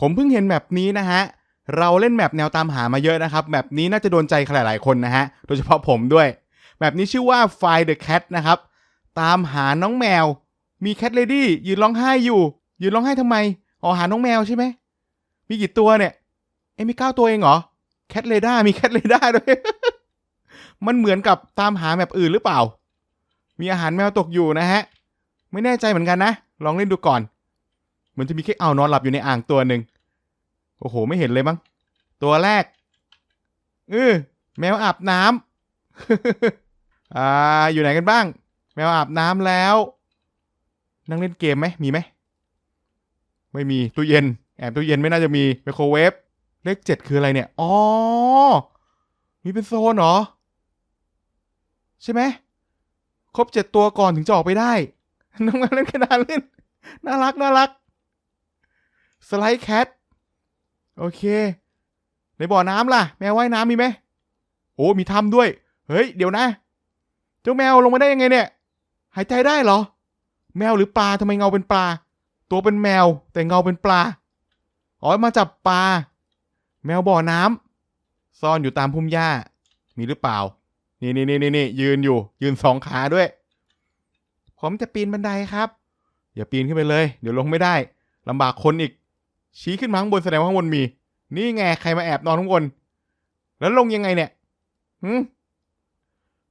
ผมเพิ่งเห็นแมปนี้นะฮะ เราเล่นแมปแนวตามหามาเยอะนะครับ แมปนี้น่าจะโดนใจใครหลายๆคนนะฮะ โดยเฉพาะผมด้วย แมปนี้ชื่อว่า Find the Cat นะครับ ตามหาน้องแมว มีแคทเลดี้ยืนร้องไห้อยู่ ยืนร้องไห้ทำไม อ๋อหาน้องแมวใช่ไหม มีกี่ตัวเนี่ย เอ้มีเก้าตัวเองเหรอ แคทเรดามีแคทเรดาด้วย มันเหมือนกับตามหาแมปอื่นหรือเปล่า มีอาหารแมวตกอยู่นะฮะ ไม่แน่ใจเหมือนกันนะ ลองเล่นดูก่อน เหมือนจะมีแค่เอานอนหลับอยู่ในอ่างตัวหนึ่งโอ้โห ไม่เห็นเลยมั้งตัวแรกเออแมวอาบน้ำอ่าอยู่ไหนกันบ้าง แมวอาบน้ำแล้ว นั่งเล่นเกมไหมมีไหมไม่มีตู้เย็น แอบตู้เย็นไม่น่าจะมีไมโครเวฟเลขเจ็ดคืออะไรเนี่ยอ๋อมีเป็นโซนเหรอ ใช่ไหมครบเจ็ดตัวก่อนถึงจะออกไปได้น้องมาเล่นกระดานเล่นน่ารักน่ารัก สไลด์แคทโอเค ในบ่อน้ำล่ะ แมวว่ายน้ำมีไหมโอ้มีถ้ำด้วย เฮ้ย เดี๋ยวนะ เจ้าแมวลงมาได้ยังไงเนี่ย หายใจได้เหรอ แมวหรือปลาทำไมเงาเป็นปลา ตัวเป็นแมวแต่เงาเป็นปลา อ๋อ มาจับปลา แมวบ่อน้ำซ่อนอยู่ตามพุ่มหญ้า มีหรือเปล่า นี่นี่นี่นี่ยืนอยู่ ยืนสองขาด้วย ผมจะปีนบันไดครับ อย่าปีนขึ้นไปเลย เดี๋ยวลงไม่ได้ลำบากคนอีก ชี้ขึ้นมาข้างบนแสดงว่าข้างบนมี นี่ไงใครมาแอบนอนข้างบน แล้วลงยังไงเนี่ยหืม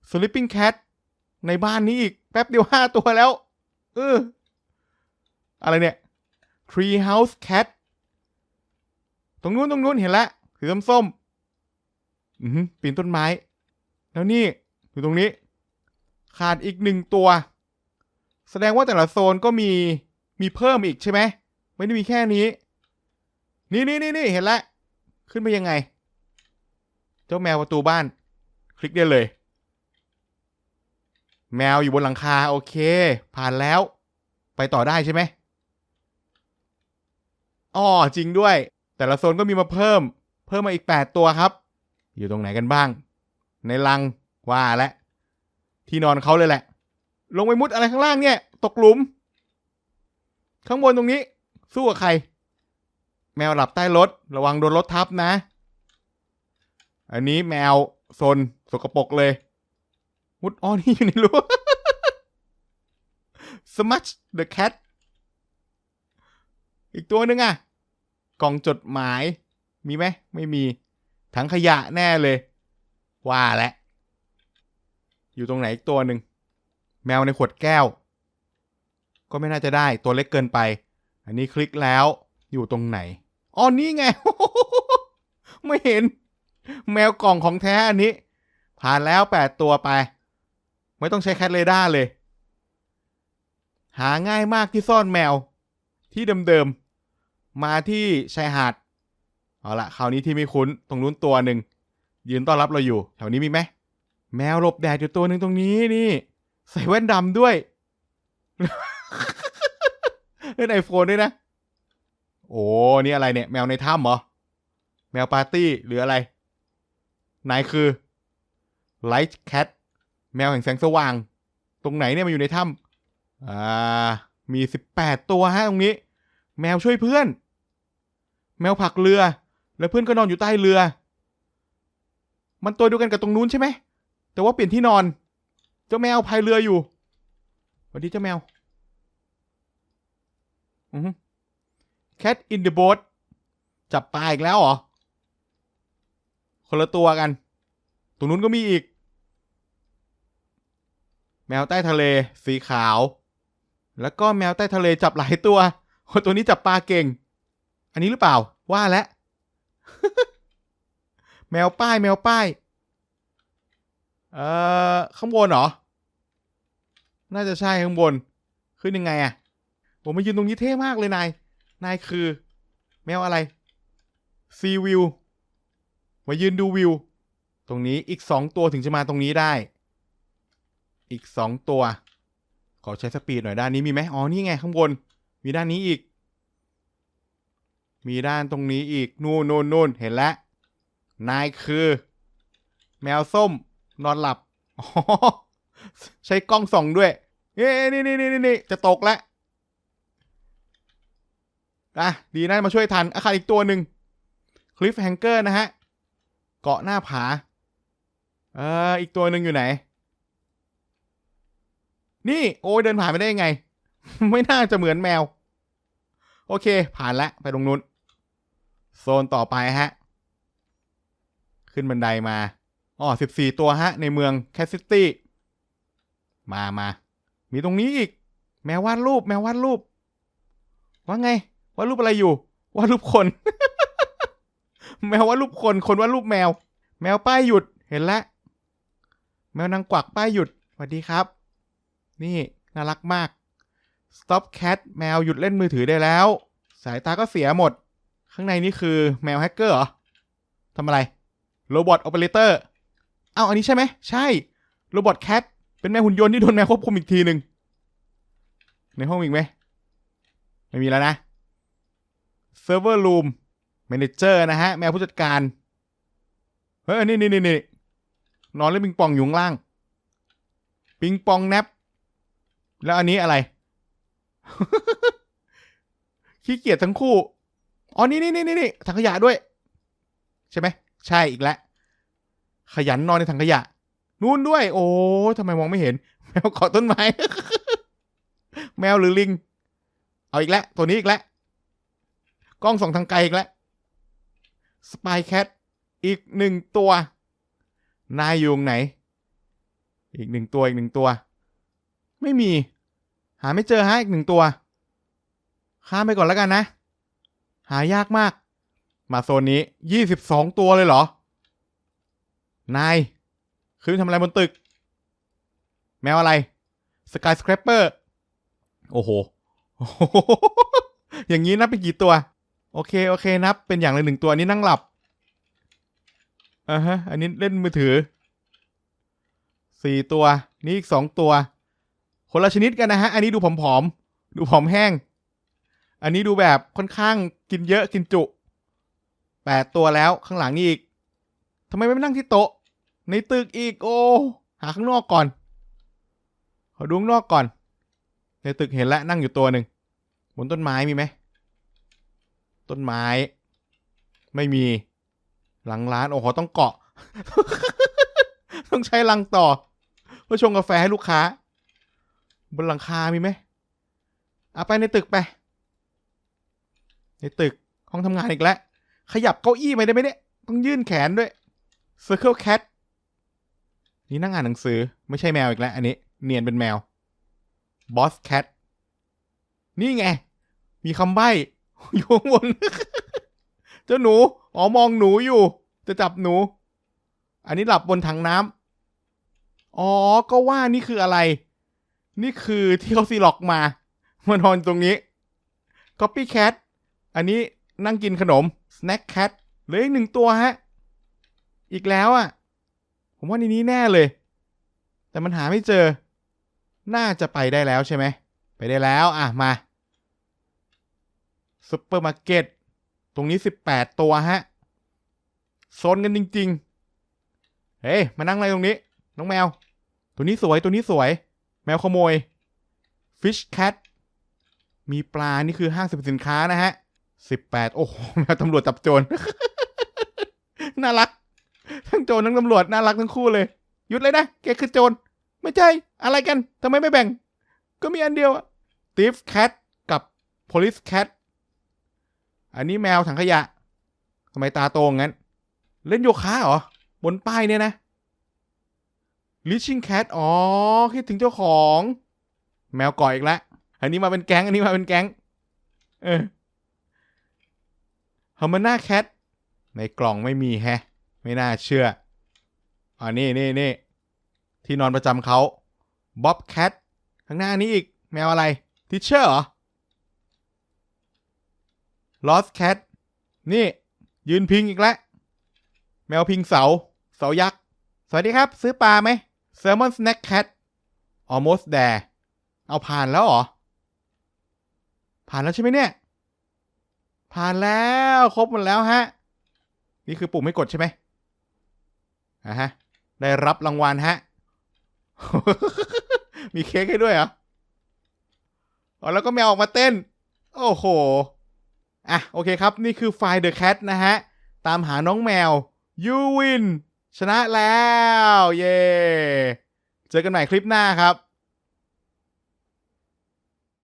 sleeping cat ในบ้านนี้อีก แป๊บเดียวห้าตัวแล้ว เออ อะไรเนี่ย tree house cat ตรงนู้นตรงนู้นเห็นแล้วสีส้มๆอือหือปีนต้นไม้ แล้วนี่อยู่ตรงนี้ ขาดอีกหนึ่งตัว แสดงว่าแต่ละโซนก็มีมีเพิ่มอีกใช่ไหม ไม่ได้มีแค่นี้ นี่นี่นี่นี่เห็นแล้วขึ้นไปยังไง เจ้าแมวประตูบ้าน คลิกได้เลย แมวอยู่บนหลังคา โอเค ผ่านแล้ว ไปต่อได้ใช่ไหมอ๋อจริงด้วย แต่ละโซนก็มีมาเพิ่ม เพิ่มมาอีก 8 ตัวครับ อยู่ตรงไหนกันบ้าง ในลังว่าและที่นอนเขาเลยแหละ ลงไปมุดอะไรข้างล่างเนี่ย ตกหลุม ข้างบนตรงนี้ สู้กับใคร แมวหลับใต้รถ ระวังโดนรถทับนะ อันนี้แมวโซนสกปรกเลยมุดอ้อนี่อยู่ในรั้ว Smush the cat อีกตัวหนึ่งอะกล่องจดหมาย มีไหมไม่มี ถังขยะแน่เลย ว่าแหล้วอยู่ตรงไหนอีกตัวหนึ่ง แมวในขวดแก้ว ก็ไม่น่าจะได้ตัวเล็กเกินไป อันนี้คลิกแล้วอยู่ตรงไหน อ๋อนี่ไง ไม่เห็น แมวกล่องของแท้อันนี้ ผ่านแล้วแปดตัวไป ไม่ต้องใช้แคทเรดาร์เลย หาง่ายมากที่ซ่อนแมว ที่เดิมๆ มาที่ชายหาด เอาละคราวนี้ที่ไม่คุ้น ตรงนู้นตัวหนึ่ง ยืนต้อนรับเราอยู่ แถวนี้มีไหม แมวหลบแดดอยู่ตัวหนึ่งตรงนี้นี่ ใส่แว่นดำด้วยเล่นไอโฟนด้วยนะ โอ้นี่อะไรเนี่ย แมวในถ้ำเหรอ แมวปาร์ตี้หรืออะไรนายคือ Light Cat แมวแห่งแสงสว่าง ตรงไหนเนี่ยมันอยู่ในถ้ำอ่า มีสิบแปดตัวฮะตรงนี้ แมวช่วยเพื่อน แมวผักเรือ แล้วเพื่อนก็นอนอยู่ใต้เรือ มันตัวเดียวกันกับตรงนู้นใช่ไหม แต่ว่าเปลี่ยนที่นอน เจ้าแมวพายเรืออยู่สวัสดีเจ้าแมว อือ Cat in the boat จับปลาอีกแล้วเหรอ คนละตัวกัน ตรงนู้นก็มีอีก แมวใต้ทะเลสีขาว แล้วก็แมวใต้ทะเลจับหลายตัวคนตัวนี้จับปลาเก่ง อันนี้หรือเปล่า ว่าแล้วแมวป้ายแมวป้าย เอ่อ ข้างบนเหรอ น่าจะใช่ข้างบน ขึ้นยังไงอะผมมายืนตรงนี้เท่มากเลยนาย นายคือ แมวอะไร ซีวิว มายืนดูวิว ตรงนี้อีกสองตัวถึงจะมาตรงนี้ได้ อีกสองตัว ขอใช้สปีดหน่อยด้านนี้มีไหมอ๋อ นี่ไงข้างบน มีด้านนี้อีก มีด้านตรงนี้อีก นู่นนู่นนู่นเห็นแล้ว นายคือ แมวส้ม นอนหลับ ใช้กล้องส่องด้วย เอ้นี่นี่นี่นี่จะตกแล้ว อะดีนะมาช่วยทันอาคารอีกตัวหนึ่งคลิฟแฮงเกอร์นะฮะ เกาะหน้าผา เอออีกตัวหนึ่งอยู่ไหน นี่โอ้ยเดินผ่านไปได้ยังไง ไม่น่าจะเหมือนแมว โอเค ผ่านแล้วไปตรงนู้น โซนต่อไปฮะ ขึ้นบันไดมาอ๋อสิบสี่ตัวฮะ ในเมืองแคสซิตี้มามามีตรงนี้อีก แมววาดรูป แมววาดรูป ว่าไง วาดรูปอะไรอยู่วาดรูปคน แมววาดรูปคนคนวาดรูปแมว แมวป้ายหยุดเห็นแล้วแมวนางกวักป้ายหยุดสวัสดีครับ นี่น่ารักมาก Stop Cat แมวหยุดเล่นมือถือได้แล้ว สายตาก็เสียหมด ข้างในนี่คือแมวแฮกเกอร์เหรอทำอะไรโรบอท o อเปอเรเตอร์เอาอันนี้ใช่ไหมใช่โรบอทแคทเป็นแมวหุ่นยนต์ที่โดนแมวควบคุมอีกทีหนึ่งในห้องอีกไหมไม่มีแล้วนะ เซิร์ฟเวอร์รูมแมเนเจอร์นะฮะ แมวผู้จัดการ เฮ้ย นี่นี่นี่นี่นอนเล่นปิงปองอยู่ล่าง ปิงปองแนบแล้วอันนี้อะไร ขี้เกียจทั้งคู่ อ๋อ นี่นี่นี่นี่นี่ถังขยะด้วย ใช่ไหม ใช่อีกแล้วขยันนอนในถังขยะ นู่นด้วย โอ้ทำไมมองไม่เห็น แมวเกาะต้นไม้ แมวหรือลิง เอาอีกแล้ว ตัวนี้อีกแล้ว กล้องส่องทางไกลอีกแล้วสปายแคทอีกหนึ่งตัว นายอยู่ไหน อีกหนึ่งตัวอีกหนึ่งตัว ไม่มี หาไม่เจอฮะอีกหนึ่งตัวข้ามไปก่อนแล้วกันนะ หายากมาก มาโซนนี้ยี่สิบสองตัวเลยเหรอ นายขึ้นทำอะไรบนตึก แมวอะไรสกายสครปเปอร์โอ้โหโอ้โห อย่างนี้นับเป็นกี่ตัว โอเค โอเคนับเป็นอย่างละหนึ่งตัวอันนี้นั่งหลับอ่าฮะ อันนี้เล่นมือถือสี่ตัว นี่อีกสองตัว คนละชนิดกันนะฮะ อันนี้ดูผอมๆ ดูผอมแห้ง อันนี้ดูแบบค่อนข้างกินเยอะกินจุแปดตัวแล้วข้างหลังนี่อีกทำไมไม่นั่งที่โต๊ะ ในตึกอีกโอ้หาข้างนอกก่อน ขอดูข้างนอกก่อน ในตึกเห็นแล้วนั่งอยู่ตัวหนึ่งบนต้นไม้มีไหม ต้นไม้ ไม่มี หลังร้าน โอ้โห ต้องเกาะ ต้องใช้ลังต่อ เพื่อชงกาแฟให้ลูกค้า บนหลังคา มีไหมเอาไปในตึกไป ในตึก ห้องทำงานอีกแล้ว ขยับเก้าอี้ไปได้ไหมเนี่ย ต้องยื่นแขนด้วย Circle Cat นี่นั่งอ่านหนังสือ ไม่ใช่แมวอีกแล้ว อันนี้ เนียนเป็นแมว Boss Cat นี่ไง มีคำใบ้ อยู่ข้างบน เจ้าหนู อ๋อ มองหนูอยู่ จะจับหนู อันนี้หลับบนถังน้ำอ๋อ ก็ว่านี่คืออะไร นี่คือที่เขาซีล็อกมามานอนตรงนี้ Copy Cat อันนี้นั่งกินขนม Snack Cat เหลืออีกหนึ่งตัวฮะ อีกแล้วอะ ผมว่าในนี้แน่เลย แต่มันหาไม่เจอ น่าจะไปได้แล้วใช่ไหม ไปได้แล้ว อะ มา ซุปเปอร์มาร์เก็ต ตรงนี้สิบแปดตัวฮะโซนกันจริง ๆ เฮ้ย มานั่งอะไรตรงนี้ น้องแมว ตัวนี้สวยตัวนี้สวย แมวขโมย Fish Cat มีปลา นี่คือห้างสรรพสินค้านะฮะสิบแปดโอ้โห แมวตำรวจจับโจร น่ารัก ทั้งโจรทั้งตำรวจน่ารักทั้งคู่เลย หยุดเลยนะ แกคือโจร ไม่ใช่ อะไรกัน ทำไมไม่แบ่ง ก็มีอันเดียวอะ Thief Cat กับ Police Cat อันนี้แมวถังขยะทำไมตาโตงั้น เล่นโยคะเหรอ บนป้ายเนี่ยนะ Reaching Cat อ๋อ คิดถึงเจ้าของ แมวก่อยอีกแล้วอันนี้มาเป็นแก๊ง อันนี้มาเป็นแก๊ง เออ h a m a n a Cat ในกล่องไม่มีแฮะ ไม่น่าเชื่ออ่านี่นี่นี่ที่นอนประจำเขา Bob Cat ข้างหน้านี้อีก แมวอะไรทิเชอร์เหรอ Lost Cat นี่ ยืนพิงอีกแล้ว แมวพิงเสา เสายักษ์ สวัสดีครับ ซื้อปลาไหม Salmon Snack Cat almost there เอาผ่านแล้วเหรอ ผ่านแล้วใช่ไหมเนี่ย ผ่านแล้วครบหมดแล้วฮะ นี่คือปุ่มไม่กดใช่ไหมอะฮะ ได้รับรางวัลฮะ มีเค้กให้ด้วยเหรอ อ๋อแล้วก็แมวออกมาเต้น โอ้โห อะโอเคครับ นี่คือไฟล์ the Cat นะฮะ ตามหาน้องแมว You win ชนะแล้ว เย้เจอกันใหม่คลิปหน้าครับ